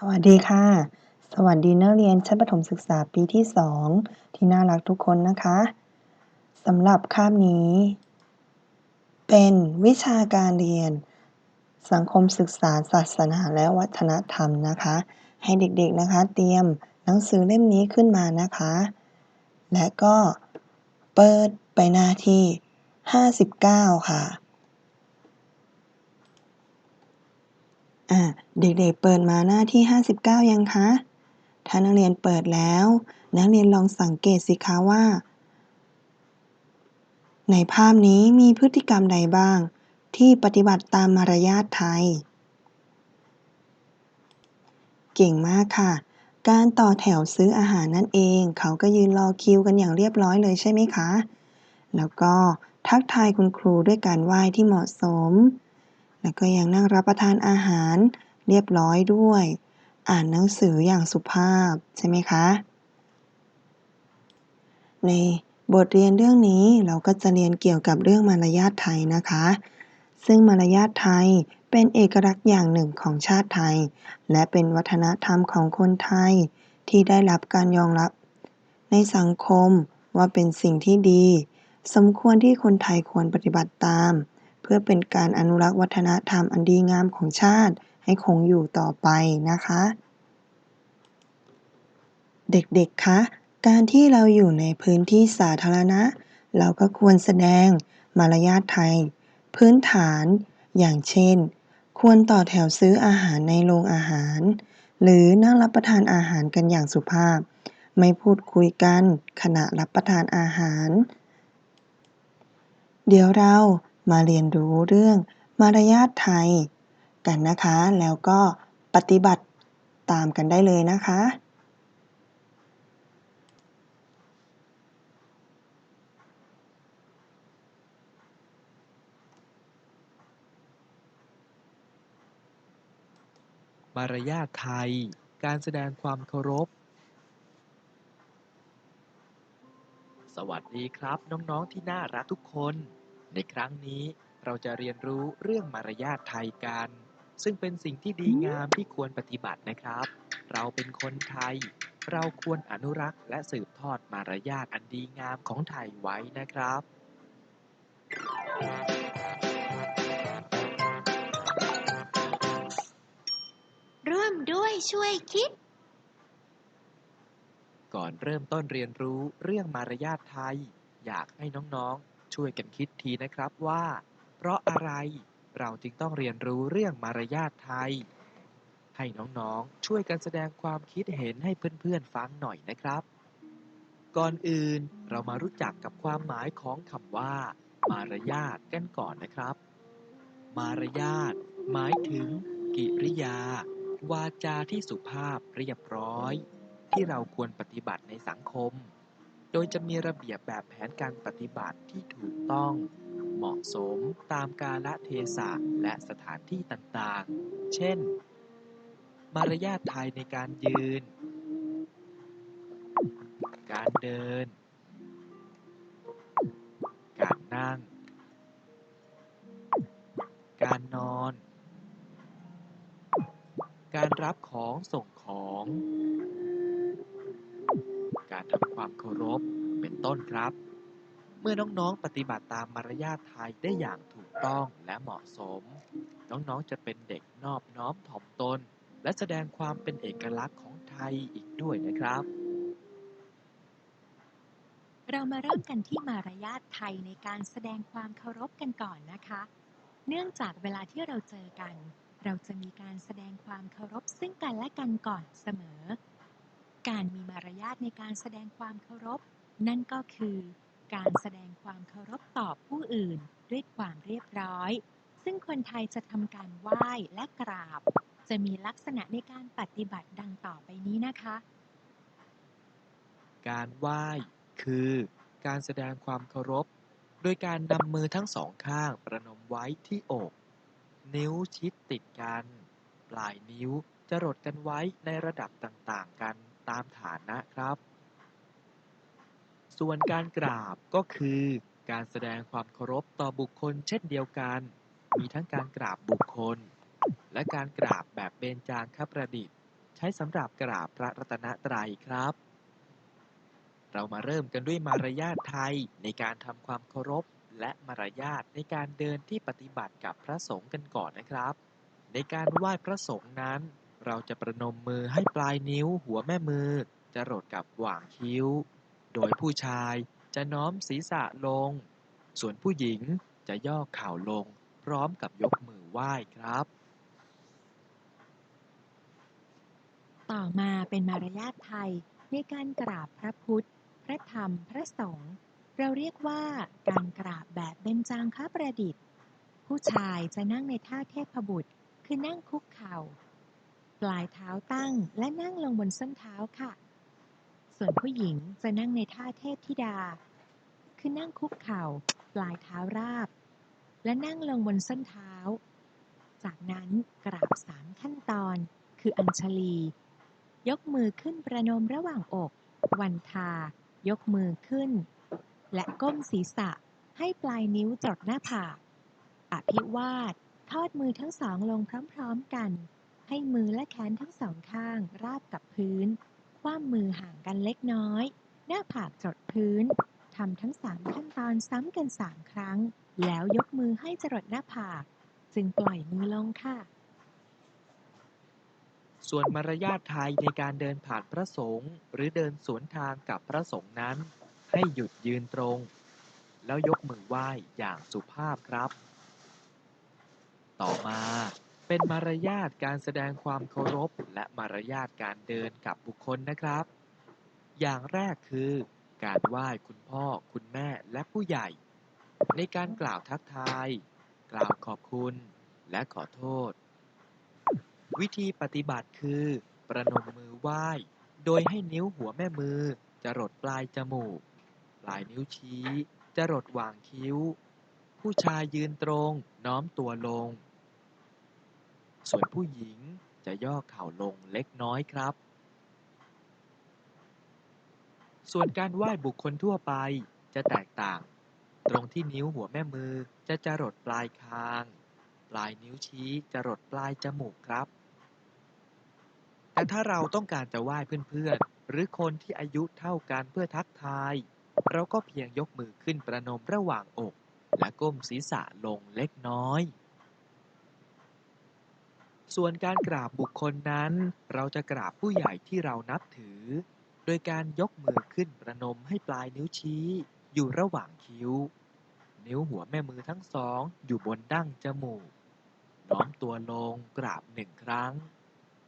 สวัสดีค่ะ สวัสดีนักเรียนชั้นประถมศึกษาปีที่ 2 ที่น่ารักทุกคนนะคะสำหรับคาบนี้ เป็นวิชาการเรียน สังคมศึกษาศาสนาและวัฒนธรรมนะคะ ให้เด็กๆนะคะเตรียมหนังสือเล่มนี้ขึ้นมานะคะ และก็เปิดไปหน้าที่ 59 ค่ะ อ่า เด็ก ๆ เปิดมาหน้าที่ 59 ยังคะ ถ้านักเรียนเปิดแล้ว นักเรียนลองสังเกตสิคะว่า ในภาพนี้มีพฤติกรรมใดบ้าง ที่ปฏิบัติตามมารยาทไทย เก่งมากค่ะ การต่อแถวซื้ออาหารนั่นเอง เขาก็ยืนรอคิวกันอย่างเรียบร้อยเลยใช่ไหมคะ แล้วก็ทักทายคุณครูด้วยการไหว้ที่เหมาะสม แล้วก็ยังนั่งรับประทานอาหารเรียบร้อยด้วย อ่านหนังสืออย่างสุภาพใช่ไหมคะ ในบทเรียนเรื่องนี้เราก็จะเรียนเกี่ยวกับเรื่องมารยาทไทยนะคะ ซึ่งมารยาทไทยเป็นเอกลักษณ์อย่างหนึ่งของชาติไทย และเป็นวัฒนธรรมของคนไทยที่ได้รับการยอมรับ ในสังคมว่าเป็นสิ่งที่ดี สมควรที่คนไทยควรปฏิบัติตาม พื่อเป็นการอนุรักษ์วัฒนธรรมอันดีงามของชาติให้คงอยู่ต่อไปนะคะ เด็กๆ คะ การที่เราอยู่ในพื้นที่สาธารณะ เราก็ควรแสดงมารยาทไทย พื้นฐานอย่างเช่น ควรต่อแถวซื้ออาหารในโรงอาหาร หรือนั่งรับประทานอาหารกันอย่างสุภาพ ไม่พูดคุยกันขณะรับประทานอาหาร เดี๋ยวเรา มาเรียนรู้เรื่องมารยาทไทยกันนะคะ แล้วก็ปฏิบัติตามกันได้เลยนะคะ มารยาทไทย การแสดงความเคารพ สวัสดีครับน้องๆที่น่ารักทุกคน ในครั้งนี้เราจะเรียนรู้เรื่องมารยาทไทยกัน ซึ่งเป็นสิ่งที่ดีงามที่ควรปฏิบัตินะครับ เราเป็นคนไทย เราควรอนุรักษ์และสืบทอดมารยาทอันดีงามของไทยไว้นะครับ ร่วมด้วยช่วยคิด ก่อนเริ่มต้นเรียนรู้เรื่องมารยาทไทย อยากให้น้องๆ ช่วยกันคิดทีนะครับว่า เพราะอะไรเราจึงต้องเรียนรู้เรื่องมารยาทไทย ให้น้องๆช่วยกันแสดงความคิดเห็นให้เพื่อนๆฟังหน่อยนะครับ ก่อนอื่นเรามารู้จักกับความหมายของคำว่า มารยาทกันก่อนนะครับ มารยาทหมายถึง กิริยา วาจาที่สุภาพเรียบร้อย ที่เราควรปฏิบัติในสังคม โดยจะมีระเบียบแบบแผนการปฏิบัติที่ถูกต้อง เหมาะสมตามกาลเทศะและสถานที่ต่างๆ เช่น มารยาทไทยในการยืน การเดิน การนั่ง การนอน การรับของส่งของ การทำความเคารพ เป็นต้นครับ เมื่อน้องๆปฏิบัติตามมารยาทไทยได้อย่างถูกต้องและเหมาะสม น้องๆจะเป็นเด็กนอบน้อมถ่อมตน และแสดงความเป็นเอกลักษณ์ของไทยอีกด้วยนะครับเรามาเริ่มกันที่มารยาทไทยในการแสดงความเคารพกันก่อนนะคะ เนื่องจากเวลาที่เราเจอกัน เราจะมีการแสดงความเคารพซึ่งกันและกันก่อนเสมอ การมีมารยาทในการแสดงความเคารพ นั่นก็คือ การแสดงความเคารพต่อผู้อื่นด้วยความเรียบร้อย ซึ่งคนไทยจะทำการไหว้และกราบ จะมีลักษณะในการปฏิบัติดังต่อไปนี้นะคะ การไหว้คือการแสดงความเคารพ โดยการนำมือทั้งสองข้างประนมไว้ที่อก นิ้วชิดติดกัน ปลายนิ้วจะรดกันไว้ในระดับต่างๆกัน ตามฐานะครับ ส่วนการกราบก็คือการแสดงความเคารพต่อบุคคลเช่นเดียวกัน มีทั้งการกราบบุคคล และการกราบแบบเบญจางคประดิษฐ์ ใช้สำหรับกราบพระรัตนตรัยครับ เรามาเริ่มกันด้วยมารยาทไทยในการทำความเคารพ และมารยาทในการเดินที่ปฏิบัติกับพระสงฆ์กันก่อนนะครับ ในการไหว้พระสงฆ์นั้น เราจะประนมมือให้ปลายนิ้วหัวแม่มือ จะรดกับหว่างคิ้ว โดยผู้ชายจะน้อมศีรษะลง ส่วนผู้หญิงจะย่อเข่าลง พร้อมกับยกมือไหว้ครับ ต่อมาเป็นมารยาทไทยในการกราบพระพุทธ พระธรรม พระสงฆ์เราเรียกว่าการกราบแบบเบญจางคประดิษฐ์ ผู้ชายจะนั่งในท่าเทพบุตร คือนั่งคุกเข่า ปลายเท้าตั้งและนั่งลงบนส้นเท้าค่ะ ส่วนผู้หญิงจะนั่งในท่าเทพธิดา คือนั่งคุกเข่า ปลายเท้าราบ และนั่งลงบนส้นเท้า จากนั้นกราบสามขั้นตอน คืออัญชลี ยกมือขึ้นประนมระหว่างอก วันทา ยกมือขึ้น และก้มศีรษะให้ปลายนิ้วจดหน้าผากอภิวาท ทอดมือทั้งสองลงพร้อมๆกัน ให้มือและแขนทั้งสองข้างราบกับพื้น คว้ามือห่างกันเล็กน้อย หน้าผากจดพื้น ทำทั้งสามขั้นตอนซ้ำกันสามครั้ง แล้วยกมือให้จรดหน้าผาก จึงปล่อยมือลงค่ะ ส่วนมารยาทไทยในการเดินผ่านพระสงฆ์หรือเดินสวนทางกับพระสงฆ์นั้น ให้หยุดยืนตรง แล้วยกมือไหว้อย่างสุภาพครับ ต่อมา เป็นมารยาทการแสดงความเคารพ และมารยาทการเดินกับบุคคลนะครับ อย่างแรกคือ การไหว้คุณพ่อ คุณแม่และผู้ใหญ่ ในการกล่าวทักทาย กล่าวขอบคุณ และขอโทษ วิธีปฏิบัติคือ ประนมมือไหว้ โดยให้นิ้วหัวแม่มือ จะรดปลายจมูก ปลายนิ้วชี้ จะรดหว่างคิ้ว ผู้ชายยืนตรง น้อมตัวลง ส่วนผู้หญิงจะย่อเข่าลงเล็กน้อยครับ ส่วนการไหว้บุคคลทั่วไปจะแตกต่าง ตรงที่นิ้วหัวแม่มือจะจรดปลายคาง ปลายนิ้วชี้จรดปลายจมูกครับ แต่ถ้าเราต้องการจะไหว้เพื่อนๆ หรือคนที่อายุเท่ากันเพื่อทักทาย เราก็เพียงยกมือขึ้นประนมระหว่างอก และก้มศีรษะลงเล็กน้อย ส่วนการกราบบุคคลนั้น เราจะกราบผู้ใหญ่ที่เรานับถือ โดยการยกมือขึ้นประนมให้ปลายนิ้วชี้ อยู่ระหว่างคิ้ว นิ้วหัวแม่มือทั้งสอง อยู่บนดั้งจมูก น้อมตัวลงกราบหนึ่งครั้ง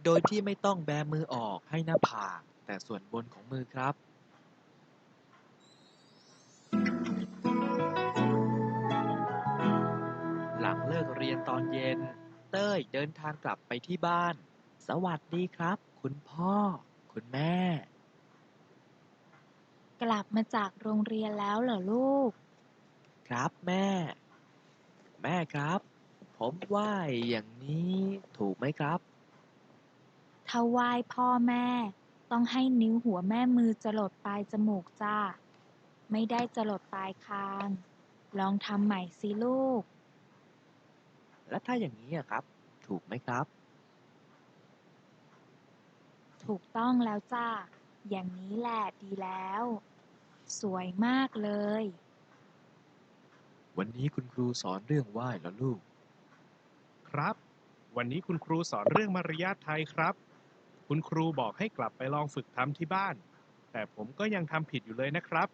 โดยที่ไม่ต้องแบมือออกให้หน้าผาก แต่ส่วนบนของมือครับหลังเลิกเรียนตอนเย็น เต้ยเดินทางกลับไปที่บ้าน สวัสดีครับ คุณพ่อ คุณแม่ กลับมาจากโรงเรียนแล้วเหรอลูก ครับแม่ แม่ครับ ผมไหว้อย่างนี้ถูกไหมครับ ถ้าไหว้พ่อแม่ ต้องให้นิ้วหัวแม่มือจรดปลายจมูกจ้า ไม่ได้จรดปลายคาง ลองทำใหม่สิลูก แล้วถ้าอย่างนี้อะครับ ถูกไหมครับ ถูกต้องแล้วจ้า อย่างนี้แหละดีแล้ว สวยมากเลย วันนี้คุณครูสอนเรื่องไหว้แล้วลูก ครับ วันนี้คุณครูสอนเรื่องมารยาทไทยครับ คุณครูบอกให้กลับไปลองฝึกทำที่บ้าน แต่ผมก็ยังทำผิดอยู่เลยนะครับ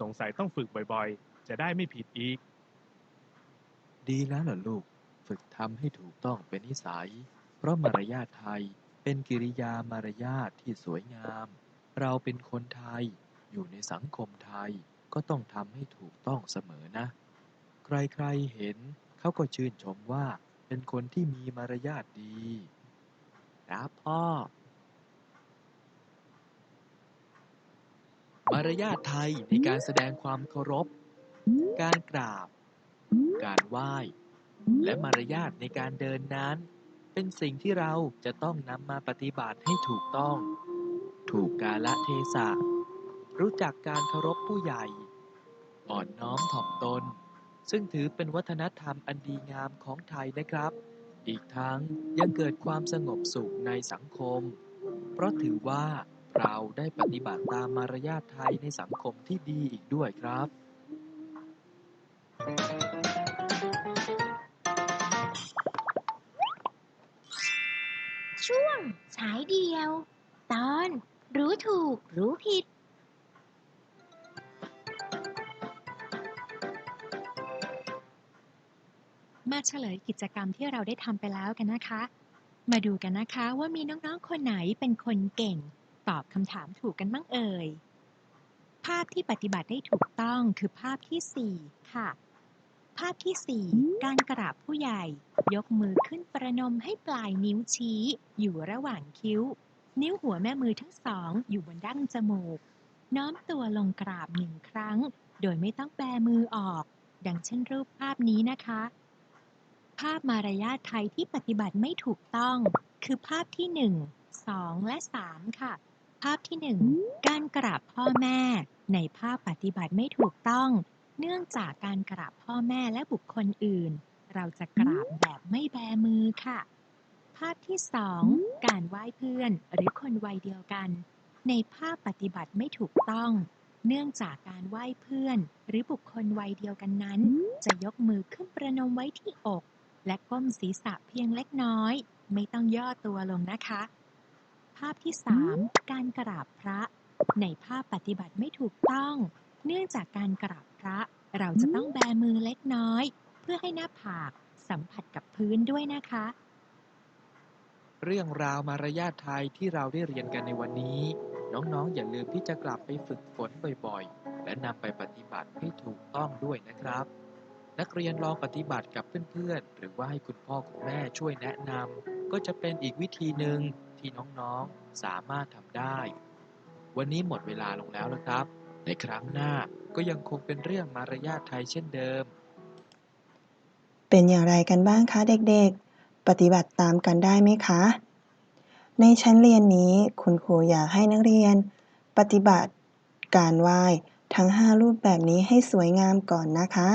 สงสัยต้องฝึกบ่อยๆ จะได้ไม่ผิดอีก ดีแล้วล่ะลูก ฝึกทำให้ถูกต้องเป็นนิสัย เพราะมารยาทไทยเป็นกิริยามารยาทที่สวยงาม เราเป็นคนไทย อยู่ในสังคมไทยก็ต้องทำให้ถูกต้องเสมอนะ ใครๆเห็นเขาก็ชื่นชมว่าเป็นคนที่มีมารยาทดีครับพ่อ มารยาทไทยในการแสดงความเคารพ การกราบ การไหว้ และมารยาทในการเดินนั้น เป็นสิ่งที่เราจะต้องนำมาปฏิบัติให้ถูกต้อง ถูกกาลเทศะ รู้จักการเคารพผู้ใหญ่ อ่อนน้อมถ่อมตน ซึ่งถือเป็นวัฒนธรรมอันดีงามของไทยนะครับ อีกทั้งยังเกิดความสงบสุขในสังคม เพราะถือว่าเราได้ปฏิบัติตามมารยาทไทยในสังคมที่ดีอีกด้วยครับช่วายเดียว ตอนรู้ถูกรู้ผิด มาเฉลยกิจกรรมที่เราได้ทำไปแล้วกันนะคะ มาดูกันนะคะว่ามีน้องๆคนไหนเป็นคนเก่ง ตอบคำถามถูกกันบ้างเอ่ย ภาพที่ปฏิบัติได้ถูกต้องคือภาพที่ 4 ค่ะ ภาพที่ 4 การกราบผู้ใหญ่ ยกมือขึ้นประนมให้ปลายนิ้วชี้ อยู่ระหว่างคิ้ว นิ้วหัวแม่มือทั้งสอง อยู่บนดั้งจมูก น้อมตัวลงกราบหนึ่งครั้ง โดยไม่ต้องแบมือออก ดังเช่นรูปภาพนี้นะคะ ภาพมารยาทไทยที่ปฏิบัติไม่ถูกต้อง คือภาพที่ 1 2 และ 3 ค่ะ ภาพที่ 1 การกราบพ่อแม่ ในภาพปฏิบัติไม่ถูกต้อง เนื่องจากการกราบพ่อแม่และบุคคลอื่น เราจะกราบแบบไม่แบมือค่ะ ภาพที่ 2 การไหว้เพื่อนหรือคนวัยเดียวกัน ในภาพปฏิบัติไม่ถูกต้อง เนื่องจากการไหว้เพื่อน หรือบุคคลวัยเดียวกันนั้น จะยกมือขึ้นประนมไว้ที่อก และก้มศีรษะเพียงเล็กน้อย ไม่ต้องย่อตัวลงนะคะ ภาพที่ 3 การกราบพระ ในภาพปฏิบัติไม่ถูกต้อง เนื่องจากการกราบ พระเราจะต้องแบมือเล็กน้อย เพื่อให้หน้าผากสัมผัสกับพื้นด้วยนะคะ เรื่องราวมารยาทไทยที่เราได้เรียนกันในวันนี้ น้องๆ อย่าลืมที่จะกลับไปฝึกฝนบ่อยๆ และนำไปปฏิบัติให้ถูกต้องด้วยนะครับ นักเรียนลองปฏิบัติกับเพื่อนๆ หรือว่าให้คุณพ่อคุณแม่ช่วยแนะนำก็จะเป็นอีกวิธีหนึ่งที่น้องๆสามารถทำได้ วันนี้หมดเวลาลงแล้วนะครับ ในครั้งหน้าก็ยังคงเป็นเรื่องมารยาทไทยเช่นเดิม เป็นอย่างไรกันบ้างคะเด็กๆ ปฏิบัติตามกันได้ไหมคะ ในชั้นเรียนนี้คุณครูอยากให้นักเรียน ปฏิบัติการไหว้ทั้ง 5 รูปแบบนี้ให้สวยงามก่อนนะคะ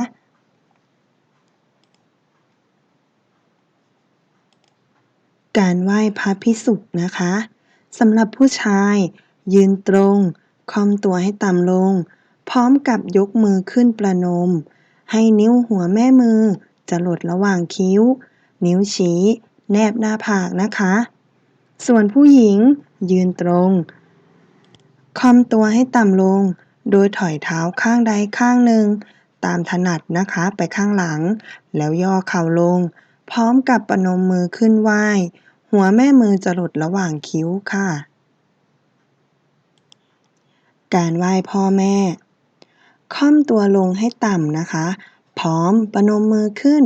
การไหว้พระพิสุนะคะสำหรับผู้ชาย ยืนตรง ค่อมตัวให้ต่ำลง พร้อมกับยกมือขึ้นประนม ให้นิ้วหัวแม่มือจะหลดระหว่างคิ้ว นิ้วชี้ แนบหน้าผากนะคะ ส่วนผู้หญิงยืนตรงค่อมตัวให้ต่ำลง โดยถอยเท้าข้างใดข้างหนึ่ง ตามถนัดนะคะไปข้างหลัง แล้วย่อเข่าลง พร้อมกับประนมมือขึ้นไหว้ หัวแม่มือจะหลดระหว่างคิ้วค่ะ การไหว้พ่อแม่ ค่อมตัวลงให้ต่ำนะคะ พร้อมประนมมือขึ้น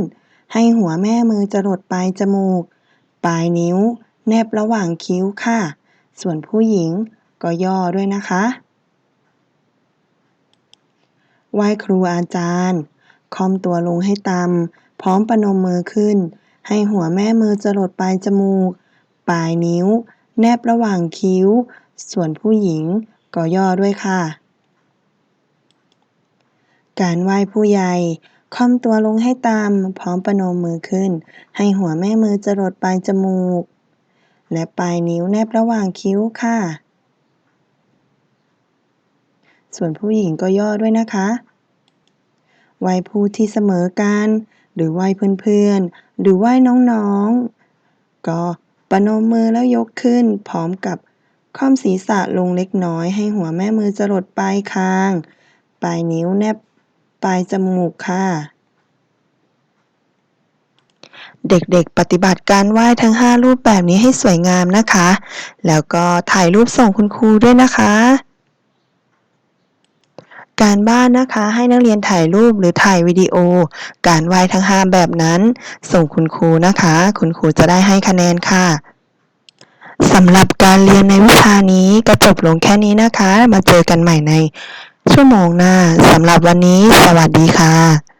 ให้หัวแม่มือจะหลดปลายจมูก ปลายนิ้ว แนบระหว่างคิ้วค่ะ ส่วนผู้หญิงก็ย่อด้วยนะคะ ไหว้ครูอาจารย์ ค่อมตัวลงให้ต่ำพร้อมประนมมือขึ้น ให้หัวแม่มือจะหลดปลายจมูก ปลายนิ้ว แนบระหว่างคิ้ว ส่วนผู้หญิง ก็ย่อด้วยค่ะ การไหว้ผู้ใหญ่ ค่อมตัวลงให้ต่ำ พร้อมประนมมือขึ้น ให้หัวแม่มือจะหลดปลายจมูก และปลายนิ้วแนบระหว่างคิ้วค่ะ ส่วนผู้หญิงก็ย่อด้วยนะคะไหว้ผู้ที่เสมอกัน หรือไหว้เพื่อนๆ หรือไหว้น้องๆ ก็ประนมมือแล้วยกขึ้นพร้อมกับ ค่อมศีรษะลงเล็กน้อยให้หัวแม่มือจะหลดปลายคาง ปลายนิ้วแนบปลายจมูกค่ะ เด็กๆ ปฏิบัติการไหว้ทั้ง 5 รูปแบบนี้ให้สวยงามนะคะ แล้วก็ถ่ายรูปส่งคุณครูด้วยนะคะ การบ้านนะคะให้นักเรียนถ่ายรูปหรือถ่ายวิดีโอ การไหว้ทั้ง 5 แบบนั้น ส่งคุณครูนะคะ คุณครูจะได้ให้คะแนนค่ะ สำหรับการเรียนในวิชานี้ก็จบลงแค่นี้นะคะ มาเจอกันใหม่ในชั่วโมงหน้าสำหรับวันนี้ สวัสดีค่ะ